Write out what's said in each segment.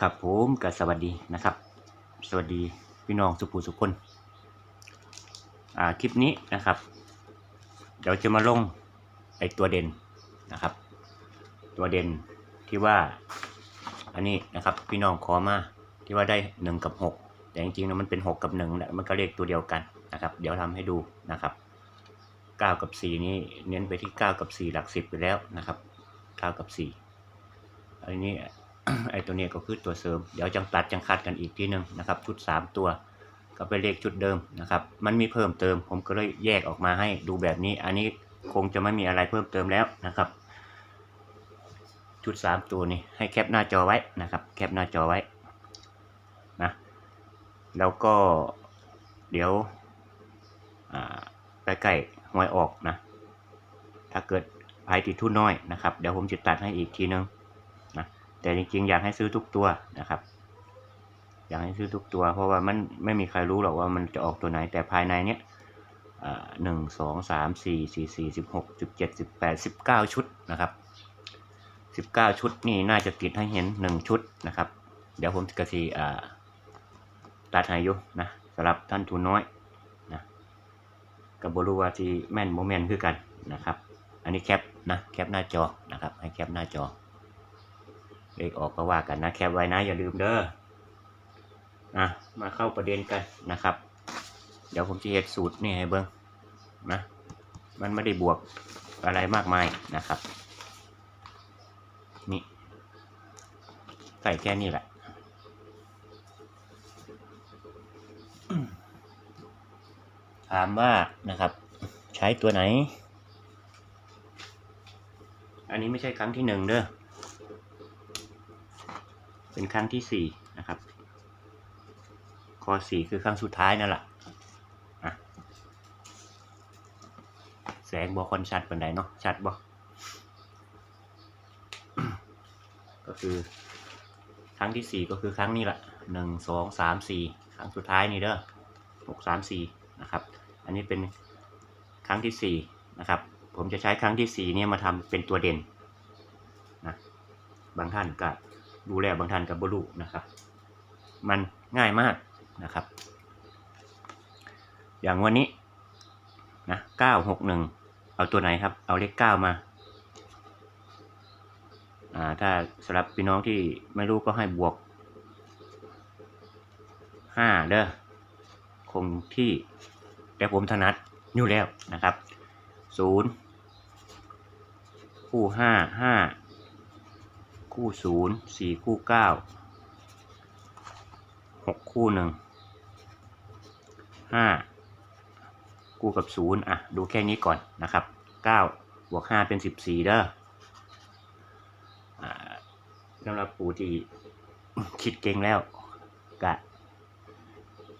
ครับผมก็สวัสดีนะครับ สวัสดีพี่น้องสุภูสุคนอ่าคลิปนี้นะครับ เดี๋ยวจะมาลงไอตัวเด่นนะครับ ตัวเด่นที่ว่าอันนี้นะครับพี่น้องขอมาที่ว่าได้หนึ่งกับหกแต่จริงๆแล้วมันเป็นหกกับหนึ่งแหละมันก็เลขตัวเดียวกันนะครับ เดี๋ยวทำให้ดูนะครับเก้ากับสี่นี่เน้นไปที่เก้ากับสี่หลักสิบไปแล้วนะครับเก้ากับสี่อันนี้ ไอ้ตัวเนี้ยก็คือตัวเสริม เดี๋ยวจังตัดจังคัดกันอีกทีหนึ่งนะครับ ชุด 3 ตัวก็เป็นเลขชุดเดิมนะครับ มันมีเพิ่มเติม ผมก็เลยแยกออกมาให้ดูแบบนี้ อันนี้คงจะไม่มีอะไรเพิ่มเติมแล้วนะครับ ชุด 3 ตัวนี้ให้แคปหน้าจอไว้นะครับ แคปหน้าจอไว้นะ แล้วก็เดี๋ยวใกล้ๆหวยออกนะ ถ้าเกิดภายติดทุนน้อยนะครับ เดี๋ยวผมจะตัดให้อีกทีนึง แต่จริงๆ อยากให้ซื้อทุกตัวนะครับ อยากให้ซื้อทุกตัว เพราะว่ามันไม่มีใครรู้หรอกว่ามันจะออกตัวไหนแต่ภายในเนี้ยหนึ่งสองสามสี่สี่สี่สิบหกสิบเจ็ดสิบแปดสิบเก้าชุดนะครับสิบเก้าชุดนี่น่าจะติดให้เห็นหนึ่งชุดนะครับ เดี๋ยวผมกระสีตัดให้ยุนะสำหรับท่านทุนน้อยนะกับบรูวาที่แม่นโมแมนต์คือกันนะครับ อันนี้แคปนะแคปหน้าจอนะครับให้แคปหน้าจอ เลขออกก็ว่ากันนะแคปไว้นะอย่าลืมเด้อนะมาเข้าประเด็นกันนะครับ เดี๋ยวผมจะเห็ดสูตรนี่ให้เบิ้งนะมันไม่ได้บวกอะไรมากมายนะครับ นี่ใส่แค่นี้แหละถามว่านะครับ ใช้ตัวไหน อันนี้ไม่ใช่ครั้งที่หนึ่งเด้อ เป็นครั้งที่สี่นะครับคอสี่คือครั้งสุดท้ายนั่นแหละแสงบอคอนชัดปันไดเนาะชัดบอก็คือครั้งที่สี่ก็คือครั้งนี้แหละหนึ่งสองสามสี่ครั้งสุดท้ายนี่เด้อหกสามสี่นะครับ อันนี้เป็นครั้งที่สี่นะครับ ผมจะใช้ครั้งที่สี่เนี่ยมาทำเป็นตัวเด่นนะบางท่านก็ ดูแลบางท่านกับบรูนะครับ มันง่ายมากนะครับ อย่างวันนี้นะเก้าหกหนึ่งเอาตัวไหนครับ เอาเลขเก้ามาอ่าถ้าสำหรับพี่น้องที่ไม่รู้ก็ให้บวกห้าเด้อคงที่แต่ผมถนัดอยู่แล้วนะครับศูนย์คู่ห้าห้า คู่ศูนย์สี่คู่เก้าหกคู่หนึ่งห้าคู่กับศูนย์อะ ดูแค่นี้ก่อนนะครับเก้าบวกห้าเป็นสิบสี่เด้อสำหรับปู่ที่คิดเก่งแล้วกะ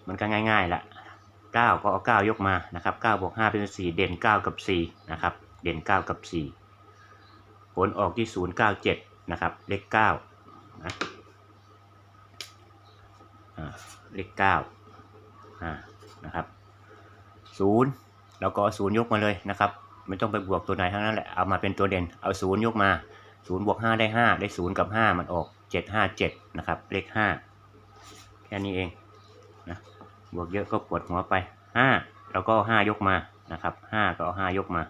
มันก็ง่ายๆละเก้าก็เอาเก้ายกมานะครับเก้าบวกห้าเป็นสี่เด่นเก้ากับสี่นะครับ เด่นเก้ากับสี่ผลออกที่ศู นะครับ เลขเก้านะเลขเก้าอ่านะครับศูนย์แล้วก็ศูนย์ยกมาเลยนะครับไม่ต้องไปบวกตัวไหนทั้งนั้นแหละเอามาเป็นตัวเด่นเอาศูนย์ยกมาศูนย์บวกห้าได้ห้าได้ศูนย์กับห้ามันออกเจ็ดห้าเจ็ดนะครับ เลขห้าแค่นี้เองนะบวกเยอะก็ปวดหัวไปห้าแล้วก็ห้ายกมานะครับห้าก็เอาห้ายกมา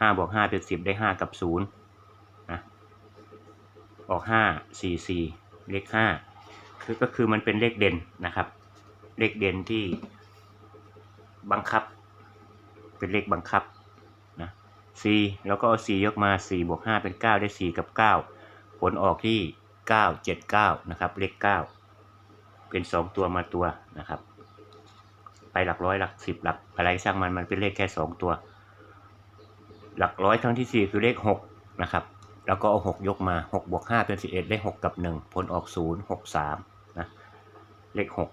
ห้าบวกห้าเป็นสิบได้ห้ากับศูนย์ ออกห้าสี่สี่เลขห้าคือก็คือมันเป็นเลขเด่นนะครับ เลขเด่นที่บังคับ เป็นเลขบังคับนะสี่แล้วก็เอาสี่ยกมาสี่บวกห้าเป็นเก้าได้สี่กับเก้าผลออกที่เก้าเจ็ดเก้านะครับเลขเก้าเป็นสองตัวมาตัวนะครับ ไปหลักร้อยหลักสิบหลักอะไรช่างมันมันเป็นเลขแค่สองตัว หลักร้อยครั้งที่สี่คือเลขหกนะครับ แล้วก็เอาหกยกมาหกบวกห้าเป็นสิบเอ็ดได้หกกับหนึ่งผลออกศูนย์หกสามนะเลขหก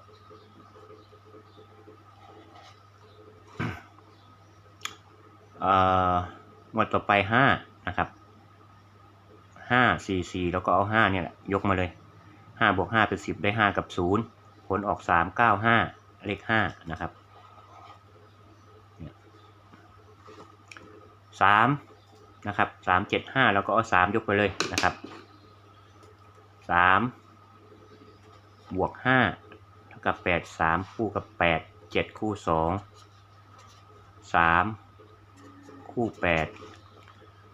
เอ่องวดต่อไปห้านะครับห้าสี่สี่แล้วก็เอาห้าเนี่ยแหละยกมาเลยห้าบวกห้าเป็นสิบได้ห้ากับศูนย์ผลออกสามเก้าห้าเลขห้านะครับสาม นะครับสามเจ็ดห้าแล้วก็เอาสามยกไปเลยนะครับสามบวกห้าเท่ากับแปดสามคู่กับแปดเจ็ดคู่สองสามคู่แปด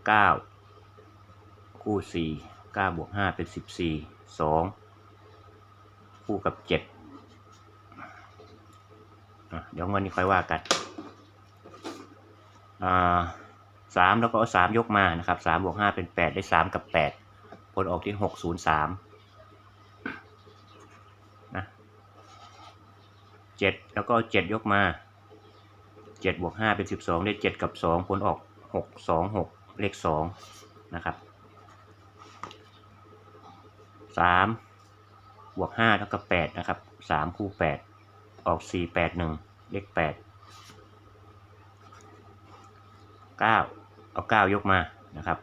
เก้าคู่สี่เก้าบวกห้าเป็นสิบสี่สองคู่กับเจ็ดเดี๋ยวงวันนี้ค่อยว่ากันอ่า สามแล้วก็เอาสามยกมานะครับสามบวกห้าเป็นแปดได้สามกับแปดผลออกที่หกศูนย์สามนะเจ็ดแล้วก็เจ็ดยกมาเจ็ดบวกห้าเป็นสิบสองได้เจ็ดกับสองผลออกหกสองหกเลขสองนะครับสามบวกห้าเท่ากับแปดนะครับสามคู่แปดออกสี่แปดหนึ่งเลขแปด เอาเก้ายกมานะครับ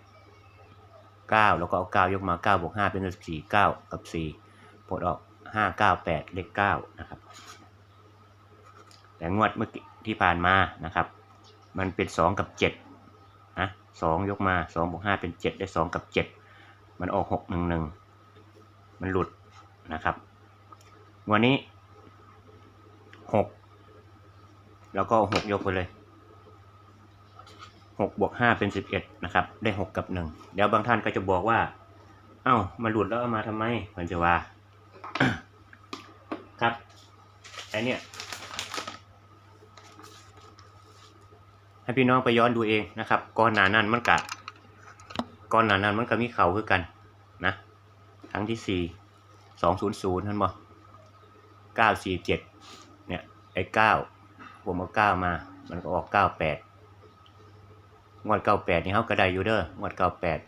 เก้าแล้วก็เอาเก้ายกมาเก้าบวกห้าเป็นสี่เก้ากับสี่ผลออกห้าเก้าแปดเลขเก้านะครับ แต่งวดเมื่อกี้ที่ผ่านมานะครับ มันเป็นสองกับเจ็ดนะสองยกมาสองบวกห้าเป็นเจ็ดได้สองกับเจ็ดมันออกหกหนึ่งหนึ่งมันหลุดนะครับ วันนี้หกแล้วก็หกยกไปเลย หกบวกห้าเป็นสิบเอ็ดนะครับ ได้หกกับหนึ่งเดี๋ยวบางท่านก็จะบอกว่า เอ้า มาหลุดแล้วเอามาทำไมมันจะว่า ครับไอเนี้ยให้พี่น้องไปย้อนดูเองนะครับก่อนหนานั้นมันกะก่อนหนานั้นมันก็มีเข่าคือกันนะครั้งที่สี่สองศูนย์ศูนย์ท่านบอกเก้าสี่เจ็ดเนี่ยไอ้เก้าผมเอาเก้ามา มันก็ออกเก้าแปด งวดเก้าแปดนี่เขาก็ได้อยู่เด้องวดเก้าแปด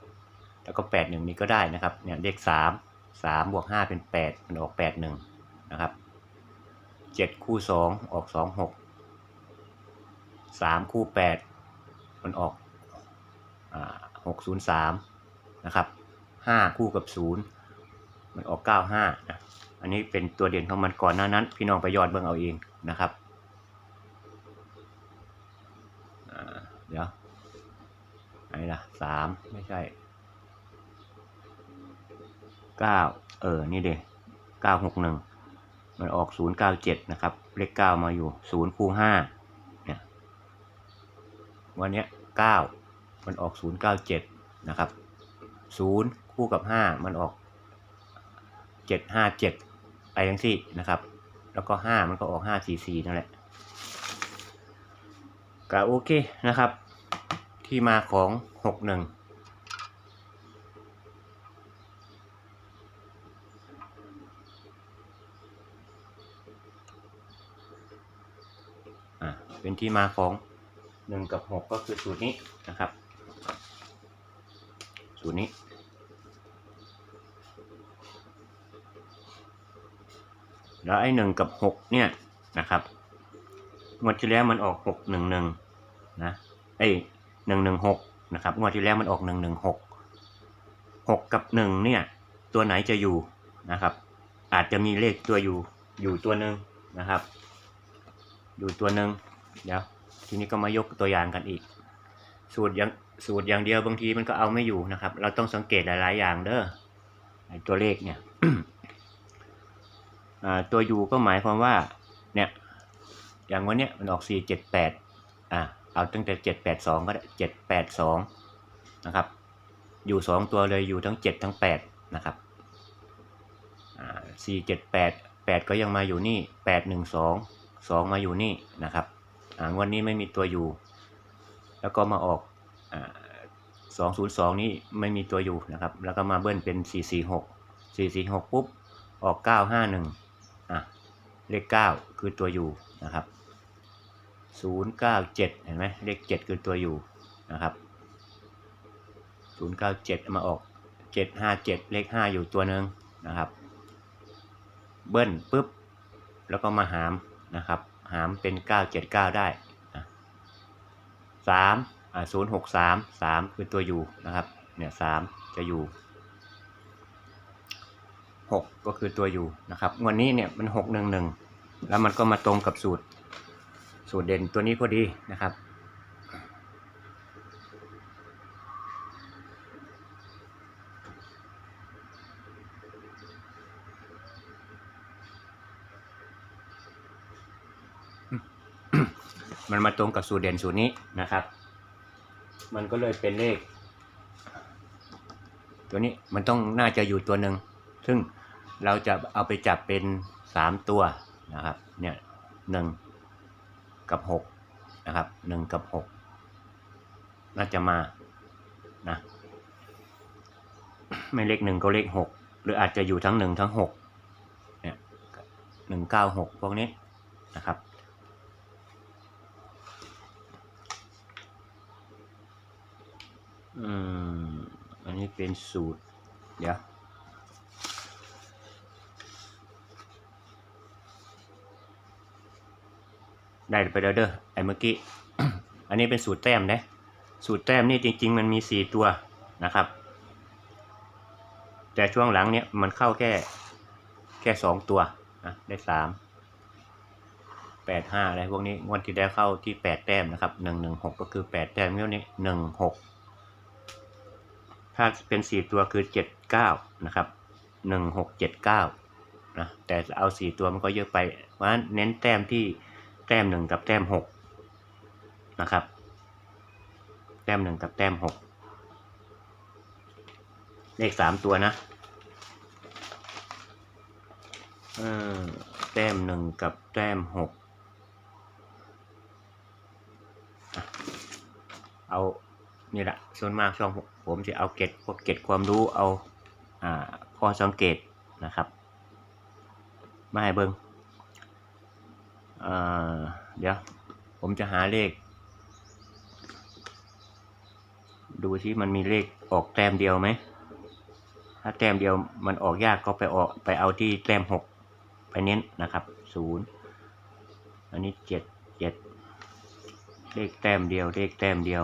แล้วก็แปดหนึ่งนี่ก็ได้นะครับเนี่ยเลขสามสามบวกห้าเป็นแปดมันออกแปดหนึ่งนะครับเจ็ดคู่สองออกสองหกสามคู่แปดมันออกหกศูนย์สามนะครับห้าคู่กับศูนย์มันออกเก้าห้านะอันนี้เป็นตัวเด่นของมันก่อนหน้านั้น พี่น้องไปยอดเบิ่งเอาเองนะครับอ่าเดี๋ยว ไหนล่ะสามไม่ใช่เก้าเออ นี่เด็เก้าหกหนึ่งมันออกศูนย์เก้าเจ็ดนะครับ เลขเก้ามาอยู่ศูนย์คูห้าเนี่ย วันเนี้ยเก้ามันออกศูนย์เก้าเจ็ดนะครับศูนย์คู่กับห้ามันออกเจ็ดห้าเจ็ดไปทั้งสี่นะครับ แล้วก็ห้ามันก็ออกห้าสี่สี่นั่นแหละก็โอเคนะครับ ที่มาของหกหนึ่งอะเป็นที่มาของหนึ่งกับหกก็คือสูตรนี้นะครับ สูตรนี้ แล้วไอ้หนึ่งกับหกเนี่ยนะครับงวดที่แล้วมันออกหกหนึ่งหนึ่งนะไอ้ หนึ่งหนึ่งหกนะครับงวดที่แล้วมันออกหนึ่งหนึ่งหกหกกับหนึ่งเนี่ย ตัวไหนจะอยู่นะครับ อาจจะมีเลขตัวอยู่อยู่ตัวหนึ่งนะครับ อยู่ตัวหนึ่งเดี๋ยวทีนี้ก็มายกตัวอย่างกันอีก สูตรอย่างสูตรอย่างเดียวบางทีมันก็เอาไม่อยู่นะครับ เราต้องสังเกตหลายๆอย่างเด้อตัวเลขเนี่ยตัวอยู่ก็หมายความว่า เนี่ย อย่างวันเนี้ยมันออกสี่เจ็ดแปดอ่า เอาตั้งแต่เจ็ดแปดสองก็ได้เจ็ดแปดสองนะครับ อยู่สองตัวเลยอยู่ทั้งเจ็ดทั้งแปดนะครับอ่าสี่เจ็ดแปดแปดก็ยังมาอยู่นี่แปดหนึ่งสองสองมาอยู่นี่นะครับอ่างวดนี้ไม่มีตัวอยู่ แล้วก็มาออกสองศูนย์สองนี้ไม่มีตัวอยู่นะครับ แล้วก็มาเบิ้ลเป็นสี่สี่หกสี่สี่หกปุ๊บออกเก้าห้าหนึ่งอะเลขเก้าคือตัวอยู่นะครับ ศูนย์เก้าเจ็ดเห็นไหมเลขเจ็ดคือตัวอยู่นะครับศูนย์เก้าเจ็ดมาออกเจ็ดห้าเจ็ดเลขห้าอยู่ตัวหนึ่งนะครับ เบิ้ลปุ๊บ แล้วก็มาหามนะครับ หามเป็นเก้าเจ็ดเก้าได้สามอ่าศูนย์หกสามสามคือตัวอยู่นะครับ เนี่ยสามจะอยู่หกก็คือตัวอยู่นะครับ วันนี้เนี่ยมันหกหนึ่งหนึ่งแล้วมันก็มาตรงกับสูตร สูวนเด่นตัวนี้พอดีนะครับ มันมาตรงกับสูตรเด่นสูตรนี้นะครับ มันก็เลยเป็นเลข ตัวนี้มันต้องน่าจะอยู่ตัวหนึ่งซึ่งเราจะเอาไปจับเป็นสามตัวนะครับ เนี่ยหนึ่ง กับหกนะครับหนึ่งกับหกน่าจะมานะไม่เลขหนึ่งก็เลขหกหรืออาจจะอยู่ทั้งหนึ่งทั้งหกเนี่ยหนึ่งเก้าหกพวกนี้นะครับอืมอันนี้เป็นสูตร เดี๋ยว ได้ไปแล้วเด้อไอ้เมื่อกี้ อันนี้เป็นสูตรแต้มนะสูตรแต้มนี่จริง ๆ มันมีสี่ตัวนะครับ แต่ช่วงหลังเนี่ยมันเข้าแค่แค่สองตัวนะได้สามแปดห้าอะไรพวกนี้งวดที่ได้เข้าที่แปดแต้มนะครับหนึ่งหนึ่งหกก็คือแปดแต้มเท่านี้หนึ่งหกถ้าเป็นสี่ตัวคือเจ็ดเก้านะครับหนึ่งหกเจ็ดเก้านะแต่เอาสี่ตัวมันก็เยอะไปเพราะฉะนั้นเน้นแต้มที่ ต้มหนึ่งกับแต้มหกนะครับ แต้มหนึ่งกับแต้มหกเลขสามตัวนะแต้มหนึ่งกับแต้มหกเอานี่แหละส่วนมากช่องผมจะเอาเก็ตพวกเก็ตความรู้เอาอ่าข้อสังเกตนะครับ มาให้เบิง เดี๋ยว ผมจะหาเลข ดูที่มันมีเลขออกแต้มเดียวไหม ถ้าแต้มเดียวมันออกยากก็ไปออกไปเอาที่แต้มหกไปเน้นนะครับศูนย์อันนี้เจ็ดเจ็ดเลขแต้มเดียว เลขแต้มเดียว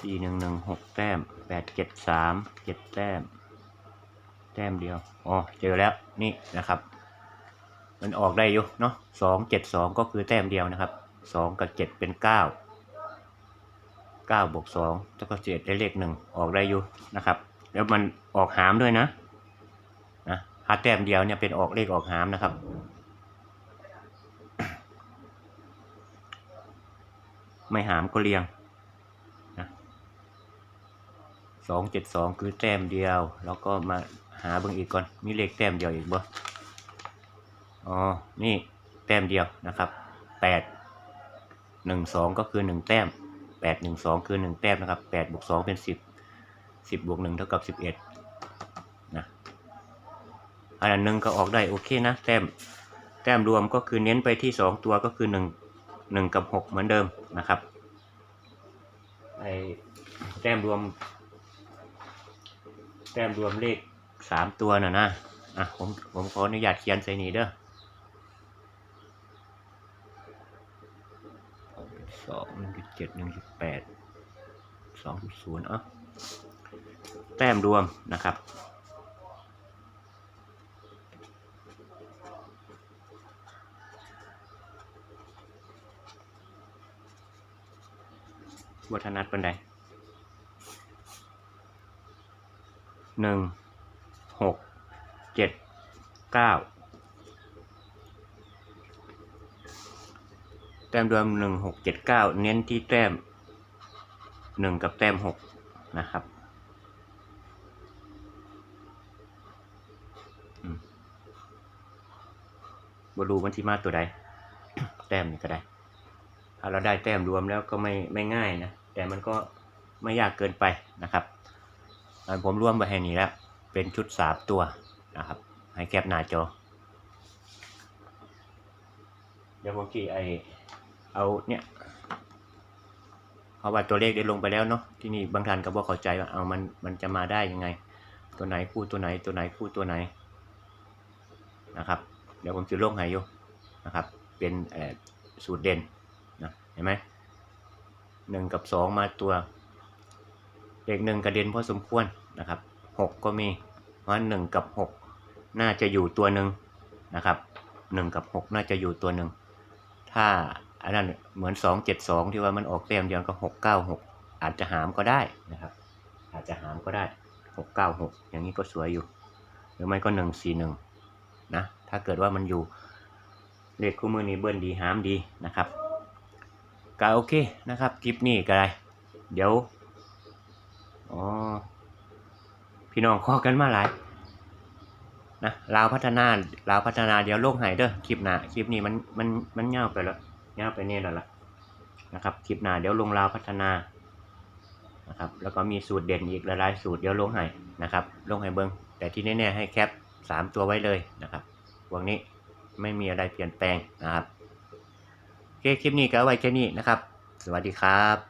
สี่หนึ่งหนึ่งหกแต้มแปดเจ็ดสามเจ็ดแต้ม แต้มเดียว อ๋อ เจอแล้วนี่นะครับ มันออกได้อยู่เนาะสองเจ็ดสองก็คือแต้มเดียวนะครับสองกับเจ็ดเป็นเก้าเก้าบวกสองแล้วก็เจ็ดได้เลขหนึ่งออกได้อยู่นะครับ แล้วมันออกหามด้วยนะนะถ้าแต้มเดียวเนี่ยเป็นออกเลขออกหามนะครับไม่หามก็เรียงนะ สองเจ็ดสองคือแต้มเดียว แล้วก็มาหาเบิ่งอีกก่อน มีเลขแต้มเดียวอีกบ่อ๋อ นี่แต้มเดียวนะครับแปดหนึ่งสองก็คือหนึ่งแต้มแปดหนึ่งสองคือหนึ่งแต้มนะครับแปดบวกสองเป็นสิบสิบบวกหนึ่งเท่ากับสิบเอ็ดนะอันนั้นหนึ่งก็ออกได้โอเคนะแต้มแต้มรวมก็คือเน้นไปที่สองตัวก็คือหนึ่งหนึ่งกับหกเหมือนเดิมนะครับไอแต้มรวม แต้มรวมเลขสามตัวน่ะนะ อะผมผมขออนุญาตเขียนใส่นี่เด้อสองหนึ่งจุดเจ็ดหนึ่งจุดแปดสองจุดศูนย์อะแต้มรวมนะครับวัฒนัดเป็นได หนึ่งหกเจ็ดเก้าแต้มรวมหนึ่งหกเจ็ดเก้าเน้นที่แต้มหนึ่งกับแต้มหกนะครับบรูมันที่มาตัวใด แต้มนี่ก็ได้ ถ้าเราได้แต้มรวมแล้วก็ไม่ไม่ง่ายนะ แต่มันก็ไม่ยากเกินไปนะครับ ผมรวมไปให้นี้แล้ว เป็นชุดสามตัวนะครับ ให้แคปหน้าจอ เดี๋ยวผมขี่ไอเอาเนี่ยเพราะว่าตัวเลขได้ลงไปแล้วเนาะที่นี่บางท่านก็บอกเข้าใจว่าเอามันมันจะมาได้ยังไง ตัวไหนคู่ตัวไหนตัวไหนคู่ตัวไหนนะครับ เดี๋ยวผมจะลงให้อยู่นะครับ เป็นเออสูตรเด่นนะเห็นไหมหนึ่งกับสองมาตัว เลขหนึ่งกระเด็นพอสมควรนะครับหกก็มี เพราะหนึ่งกับหกน่าจะอยู่ตัวหนึ่งนะครับหนึ่งกับหกน่าจะอยู่ตัวหนึ่งถ้าอันนั้นเหมือนสองเจ็ดสองที่ว่ามันออกเต็มเดียวก็หกเก้าหกอาจจะหามก็ได้นะครับ อาจจะหามก็ได้ผกเก้าหกอย่างนี้ก็สวยอยู่ หรือไม่ก็หนึ่งสี่หนึ่งนะถ้าเกิดว่ามันอยู่เลขคู่มือนี้เบิ้ลดีหามดีนะครับก็โอเคนะครับคลิปนี้ก็ได้เดี๋ยว อ๋อ พี่น้องขอกันมาหลายนะลาวพัฒนาลาวพัฒนาเดี๋ยวโลกหายเด้อคลิปหน้าคลิปนี้มันมันมันเงาไปแล้วเงาไปเนี่ยแล้วล่ะนะครับคลิปหน้าเดี๋ยวลงลาวพัฒนานะครับแล้วก็มีสูตรเด่นอีกหลายสูตรเดี๋ยวลงให้นะครับลงให้เบิ้งแต่ที่แน่ๆให้แคปสามตัวไว้เลยนะครับวกนี้ไม่มีอะไรเปลี่ยนแปลงนะครับโอเคคลิปนี้ก็ไว้แค่นี้นะครับ สวัสดีครับ